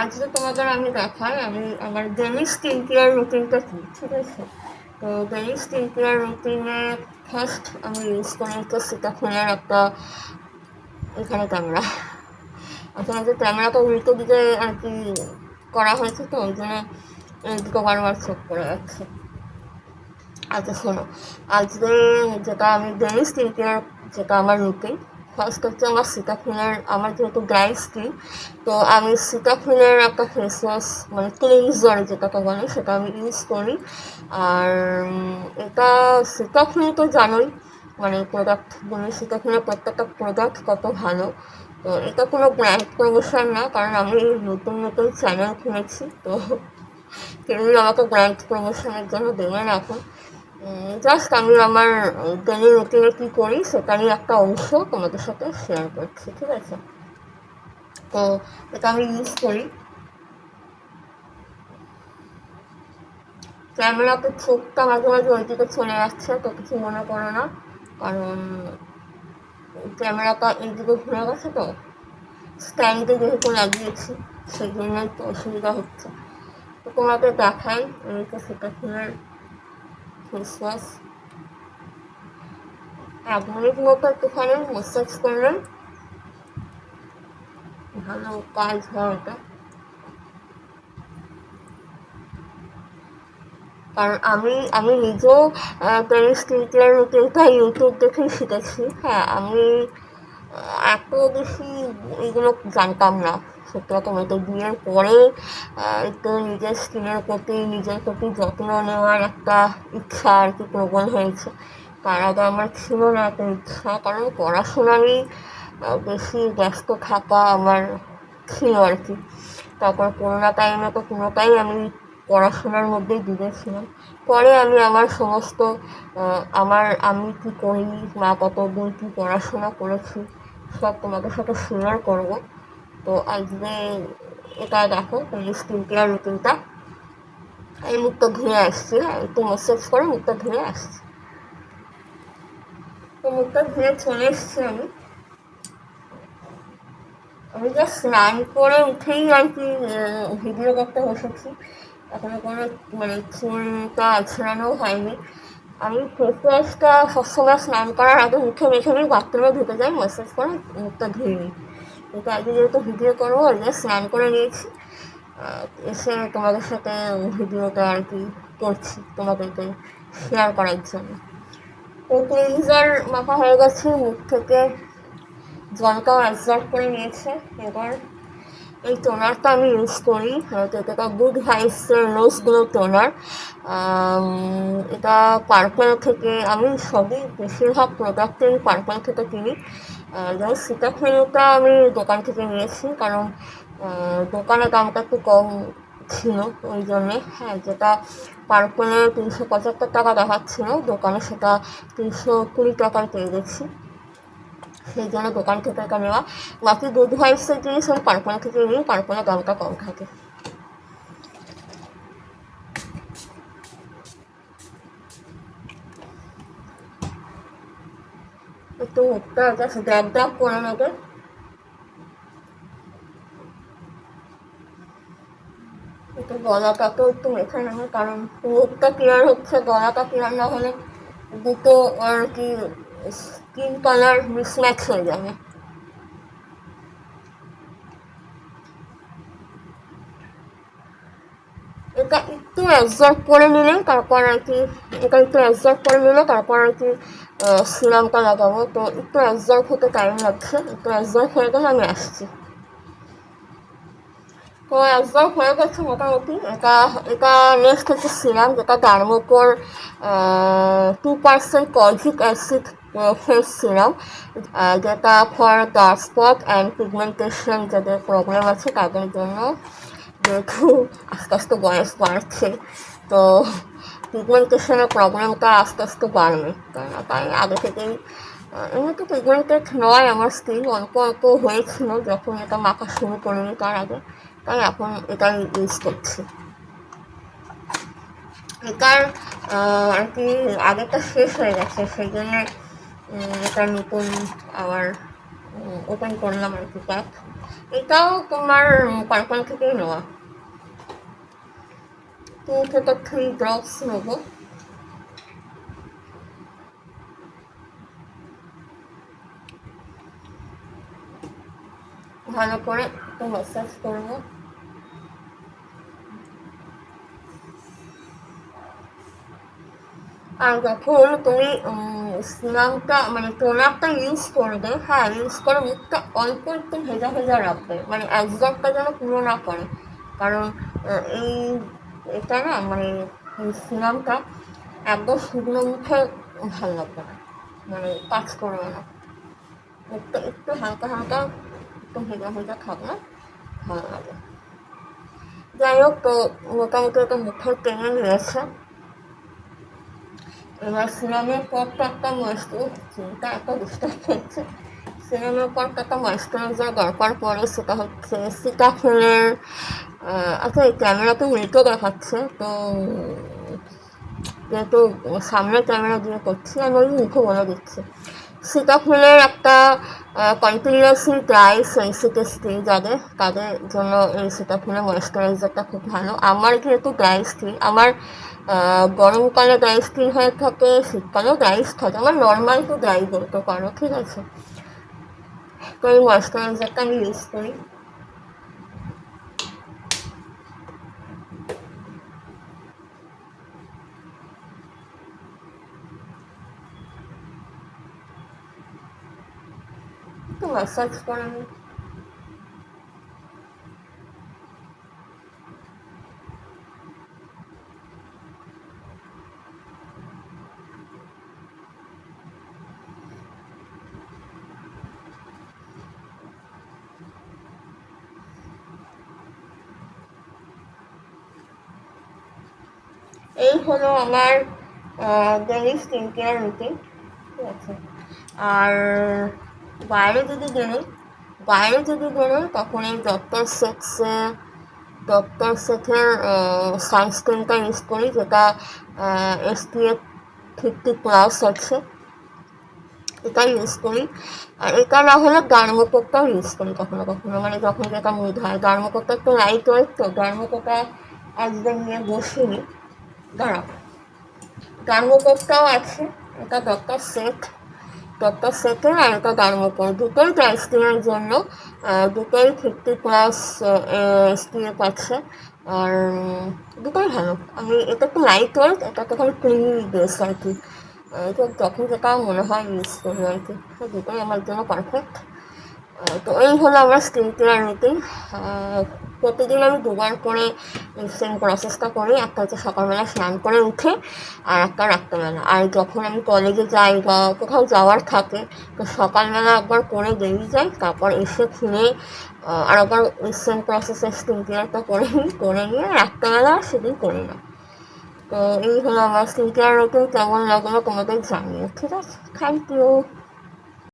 আজকে তোমাদের আমি দেখাই, আমি আমার ডেলি স্কিন কেয়ার রুটিনটা কী, ঠিক আছে? তো ডেলি স্কিন কেয়ার রুটিনে ফার্স্ট আমি ইউজ করি তো ফোনের একটা, এখানে ক্যামেরা আসলে যে ক্যামেরাটা উল্টো দিকে আর কি করা হয়েছে তো, ওই জন্য এইদিকে বারবার চোখ করে যাচ্ছে। আচ্ছা শোনো, আজকে যেটা আমি ডেলি স্কিন কেয়ার যেটা আমার রুটিন ফার্স্ট হচ্ছে আমার সীতাফুলের আমার যেহেতু ড্রাই স্কিন তো আমি সীতাফুলের একটা ফেস ওয়াশ মানে ক্লিনজার যেটাকে বলে, সেটা আমি ইউজ করি। আর এটা সীতাফুল তো জানোই মানে প্রোডাক্ট মানে সীতাফুলের প্রত্যেকটা প্রোডাক্ট কত ভালো। তো এটা কোনো ব্র্যান্ড প্রমোশন না, কারণ আমি নতুন নতুন চ্যানেল খুলেছি তো কেউই আমাকে ব্র্যান্ড প্রমোশনের জন্য দেবেন এখন। জাস্ট আমি আমার ডেলি রুটিনে কী করি সেটারই একটা অংশ তোমাদের সাথে শেয়ার করছি, ঠিক আছে? তো এটা আমি ইউজ করি। ক্যামেরাতে চোখটা মাঝে মাঝে ওই দিকে চলে যাচ্ছে, তো কিছু মনে করো না। কারণ ক্যামেরাটা এইদিকে ঘুরে গেছে তো। স্ট্যান্ডে যেহেতু লাগিয়েছি, সেই জন্য একটু অসুবিধা হচ্ছে। তো তোমাকে দেখাই, আমি তো সেটা ফোনের এক মিনিট মতো একটুখানি ম্যাসাজ করলেন ভালো কাজ হয় ওটা কারণ আমি আমি নিজেও স্কিন কেয়ার রুটিনটা ইউটিউব দেখেই শিখেছি। হ্যাঁ আমি এত বেশি এগুলো জানতাম না। কথা বলতে বিয়ের পরে একটু নিজের স্কিনের প্রতি নিজের প্রতি যত্ন নেওয়ার একটা ইচ্ছা আর কি প্রবল হয়েছে। তার আগে আমার ছিল না এত ইচ্ছা কারণ পড়াশোনা আহ, বেশি ব্যস্ত থাকা আমার ছিল আর কি। তারপর করোনা টাইমে তো কোনোটাই আমি পড়াশোনার মধ্যেই ডুবেছিলাম পরে আমি আমার সমস্ত আমার আমি কী করি মা কত কতদূর কী পড়াশোনা করেছি সব তোমাদের সাথে শেয়ার করব। তো আজকে এটা দেখো এই স্কিন কেয়ার রুটিনটা এই মুখটা ধুয়ে আসছি হ্যাঁ একটু ম্যাসেজ করে, মুখটা ধুয়ে আসছি। তো মুখটা ধুয়ে চলে এসছি আমি। আমি জাস্ট স্নান করে উঠেই আর কি ভিডিও করতে বসেছি। এখনও কোনো মানে চুলটা আছড়ানো হয়নি। আমি ফেস ওয়াশটা সবসময় স্নান করার আগে মুখে মেখে নিই বাথরুমে ঢুকে যাই ম্যাসেজ করে মুখটা ধুয়ে নিই। কিন্তু আজকে যেহেতু ভিডিও করব, ওই জন্য স্নান করে নিয়েছি। এসে তোমাদের সাথে ভিডিওটা আর কি করছি তোমাদেরকে শেয়ার করার জন্য। তো ক্লিনজার মাখা হয়ে গেছে, মুখ থেকে জলটাও অ্যাবজর্ব করে নিয়েছে। এবার এই টোনারটা আমি ইউজ করি, হয়তো এটা গুড হাইসের নোজ গ্লো টোনার এটা পার্পল থেকে আমি সবই বেশিরভাগ প্রোডাক্টই আমি পার্পল থেকে কিনি। যেমন সীতাফলটা আমি দোকান থেকে নিয়েছি কারণ আহ, দোকানে দামটা একটু কম ছিল ওই জন্যে। হ্যাঁ যেটা পার্পলে তিনশো পঁচাত্তর টাকা দেখাচ্ছিল দোকানে সেটা তিনশো কুড়ি টাকায় পেয়ে গেছি। সেই জন্য দোকান থেকে নেওয়া বাকি দুধ ভাইসের জিনিস আমি পার্পল থেকে নিই পার্পলে দামটা কম থাকে। করে নেবে একটু গলাটাকেও একটু মেখে নেবে কারণ ক্লিয়ার হচ্ছে গলাটা ক্লিয়ার না হলে দুটো আর কি স্কিন কালার মিসম্যাচ হয়ে যাবে। এটা একটু অ্যাবজর্ব করে নিলে তারপর আর কি, এটা একটু অ্যাবজর্ব করে নিলে তারপর আর কি সিরামটা লাগাবো তো একটু অ্যাবজর্ব হতে টাইম লাগছে। একটু অ্যাবজর্ব হয়ে গেলে আমি আসছি। তো অ্যাবজর্ব হয়ে গেছে মোটামুটি। এটা এটা নেক্সট হচ্ছে সিরাম, যেটা ডার্মোকোর two percent kojic acid face serum যেটা for dark spot and pigmentation যাদের প্রবলেম আছে তাদের জন্য যেহেতু আস্তে আস্তে বয়স বাড়ছে। তো পিগমেন্টেশনের প্রবলেমটা আস্তে আস্তে বাড়বে। তাই আগে থেকেই এমনিতে পিগমেন্টেড নয় আমার স্কিন অল্প অল্প হয়েছিল যখন এটা মাখা শুরু করিনি তার আগে। তাই এখন এটাই ইউজ করছি। এটার আর কি আগেটা শেষ হয়ে গেছে। সেই জন্য এটা নতুন আবার ওপেন করলাম আর কি প্যাক এটাও তোমার পার্পল থেকেই নেওয়া। টু থেকে ড্রপস নেব ভালো করে একটু ম্যাসাজ করব আর যখন তুমি সিরামটা মানে টোনারটা ইউজ করবে হ্যাঁ ইউজ করে মুখটা অল্প একটু ভেজা ভেজা রাখবে মানে অ্যাবজর্বটা যেন পুরো না করে কারণ এই এটা না মানে এই সিরামটা একদম শুকনো মুখে ভালো লাগবে না। মানে কাজ করবে না। একটু একটু হালকা হালকা, একটু ভেজা ভেজা থাকলে ভালো লাগে। যাই হোক, তো মোটামুটি একটা মুখে টেনে নিয়েছে এবার সিনেমের পর তো একটা ময়েশ্চার চিন্তা একটা ডিস্টার্ব হচ্ছে সিনেমের পর তো একটা ময়েশ্চারাইজার দরকার পড়ে সেটা হচ্ছে সিটাফেলের আচ্ছা এই ক্যামেরাতে উল্টো দেখাচ্ছে, তো যেহেতু সামনে ক্যামেরা দিয়ে করছি, আমি ওই মুখে বলে দিচ্ছি। সীতাফলের একটা কন্টিনিউয়াসলি ড্রাই সেন্সিটিভ স্কিন যাদের তাদের জন্য এই সীতাফলের ময়েশ্চারাইজারটা খুব ভালো। আমার যেহেতু ড্রাই স্কিন আমার গরমকালে ড্রাই স্কিন হয়ে থাকে, শীতকালেও ড্রাই থাকে, আমার নর্মাল তো ড্রাই বলতে পারো, ঠিক আছে? তো এই ময়েশ্চারাইজারটা আমি ইউজ করি একটু এই হলো আমার ডেলি স্কিন কেয়ার রুটিন, ঠিক আছে? আর বাইরে যদি বেরোই, বাইরে যদি বেরোই, তখন এই ডক্টর সেক্সে ডক্টর সেটের সানস্ক্রিনটা ইউজ করি, যেটা এসপিএফ ফিফটি প্লাস আছে। এটা ইউজ করি। আর এটা না হলে ডার্মোকোটটাও ইউজ করি কখনো কখনো। মানে যখন যেটা মুড হয় ডার্মোকোটটা একটু লাইট ওয়েট তো ডার্মোকোটা একদম নিয়ে বসিনি। দাঁড়াও। ডার্মোকোটটাও আছে এটা ডক্টর সেট ডক্টর সেটের আর এটা ডার্মোকোর দুটোই ড্রাই স্কিনের জন্য দুটোই ফিফটি প্লাস স্কিনের পাচ্ছে আর দুটোই ভালো। আমি, এটা একটু লাইট ওয়েট এটা তো খালি ক্রিমি বেস আর কি। তো যখন যেটা মনে হয় ইউজ করি আর কি। দুটোই আমার জন্য পারফেক্ট তো এই হলো আমার স্কিন কেয়ার রুটিন প্রতিদিন আমি দুবার করে, সেম প্রসেসটা করি। একটা হচ্ছে সকালবেলা স্নান করে উঠে আর একটা রাত্রেবেলা। আর যখন আমি কলেজে যাই বা কোথাও যাওয়ার থাকে, তো সকালবেলা একবার করে বেরিয়ে যাই, তারপর এসে খুলে আর একবার সেম প্রসেসের স্কিন কেয়ারটা করে নিই, করে নিয়ে রাত্রেবেলা সেদিন করি না। তো এই হলো আমার স্কিন কেয়ার রুটিন কেমন লাগল তোমাদের জানিয়ে ঠিক আছে? Thank you